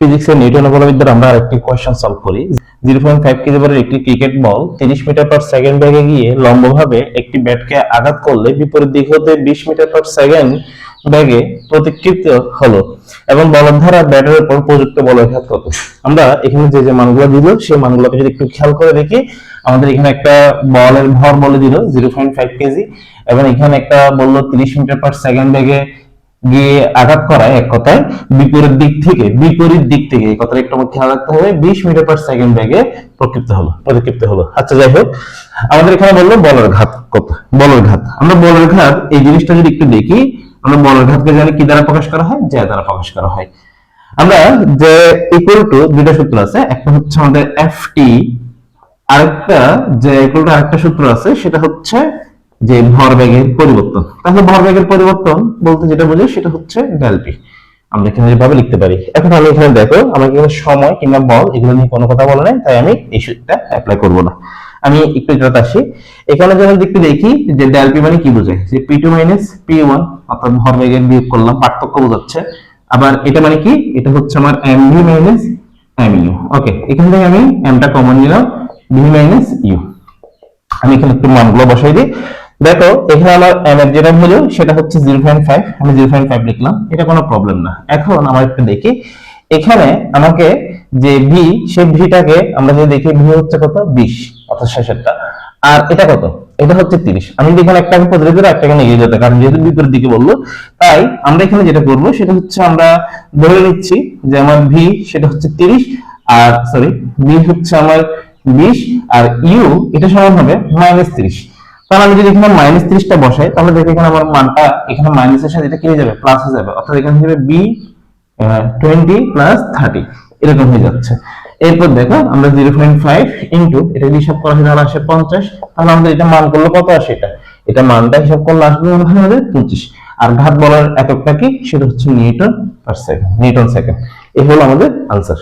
ফিজিক্সের নিউটন বলবিদ্যার আমরা আরেকটি কোয়েশ্চেন সলভ করি। জিরো পয়েন্ট ফাইভ কেজি বলের একটি ক্রিকেট বল তিরিশ মিটার পার সেকেন্ড বেগে গিয়ে লম্বভাবে একটি ব্যাটকে আঘাত করলে বিপরীত দিক হতে বিশ মিটার পার সেকেন্ড বেগে প্রতিকৃত হলো এবং বলের ধারা ব্যাটের উপর প্রযুক্ত বলের ঘাত কত আমরা এখানে যে যে মানগুলো দিল, সেই মানগুলোকে যদি একটু খেয়াল করে দেখি, আমাদের এখানে একটা বলের ভর বলে দিল জিরো পয়েন্ট ফাইভ কেজি এবং এখানে একটা বলল তিরিশ মিটার পার সেকেন্ড বেগে গিয়ে আঘাত করায় এক কথায়, বিপরীত দিক থেকে, বিপরীত দিক থেকে, এই কথাটা একটু খেয়াল রাখতে হবে, বিশ মিটার পার সেকেন্ড বেগে প্রক্ষিপ্ত হলো, প্রতিক্ষিপ্ত হলো। আচ্ছা যাই হোক, আমাদের এখানে বলল বলের ঘাত কত? বলের ঘাত। আমরা বলের ঘাত, এই জিনিসটা যদি একটু দেখি, আমরা বলের ঘাতকে জানি কি দ্বারা প্রকাশ করা হয়? জ্যা দ্বারা প্রকাশ করা হয়। আমরা যে ইকুয়াল টু দুইটা সূত্র আছে, একটা হচ্ছে আমাদের এফ টি আরেকটা যে ইকুয়াল টু আরেকটা সূত্র আছে, সেটা হচ্ছে যে ভরবেগের পরিবর্তন। তাহলে ভরবেগের পরিবর্তন বলতে যেটা বোঝায় সেটা হচ্ছে ডেল পি আমরা এখানে যেভাবে লিখতে পারি। এখন আমি এখানে দেখো আমার এখানে সময় কিংবা বল এগুলো নিয়ে কোনো কথা বলে নাই, তাই আমি এই সূত্রটা অ্যাপ্লাই করব না। আমি একটু এটাতে আসি। এখানে যখন দেখতে দেখি যে ডেল পি মানে কি বোঝায়? যে P two minus P one অর্থাৎ ভরবেগের বিয়োগ করলাম, পার্থক্য বোঝাচ্ছে। আবার এটা মানে কি? এটা হচ্ছে আমার M V minus M U okay এখান থেকে আমি এমটা কমন নিলাম ভি মাইনাস ইউ আমি এখানে একটু মানগুলো বসাই দিই। দেখো, এখানে আমার এর যেটা হলো, সেটা হচ্ছে জিরো পয়েন্ট ফাইভ আমি জিরো পয়েন্ট ফাইভ লিখলাম, এটা কোনো প্রবলেম না। এখন আমরা একটু দেখি, এখানে আমাকে যে ভি সেই ভিটাকে আমরা যদি দেখি ভি হচ্ছে কত? বিশ, অর্থাৎ শেষেরটা আর এটা কত? এটা হচ্ছে তিরিশ। আমি যদি এখানে একটাকে পজিটিভ একটাকে নেগেটিভ যেতে, কারণ যেহেতু বিপরীত দিকে বলল, তাই আমরা এখানে যেটা করব, সেটা হচ্ছে আমরা ধরে নিচ্ছি যে আমার ভি সেটা হচ্ছে তিরিশ, আর সরি ভি হচ্ছে আমার বিশ, আর ইউ এটা সমান হবে মাইনাস তিরিশ। তাহলে আমি যদি এখানে মাইনাস তিরিশটা বসাই, তাহলে দেখো এখানে আমার মানটা, এখানে মাইনাসের সাথে এটা কি হয়ে যাবে প্লাস হয়ে যাবে। অর্থাৎ এখানে হবে বি টোয়েন্টি প্লাস থার্টি এরকম হয়ে যাচ্ছে। এরপর দেখো, আমরা জিরো পয়েন্ট ফাইভ ইন্টু এটা হিসাব করা হয় তাহলে আসে পঞ্চাশ। তাহলে আমাদের এটা মান করলে কত আসে এটা? এটা মানটা হিসাব করলে আসবে মনে হয় আমাদের পঁচিশ। আর ঘাত বলার এককটা কি? সেটা হচ্ছে Newton per second, Newton second. এই হলো আমাদের আনসার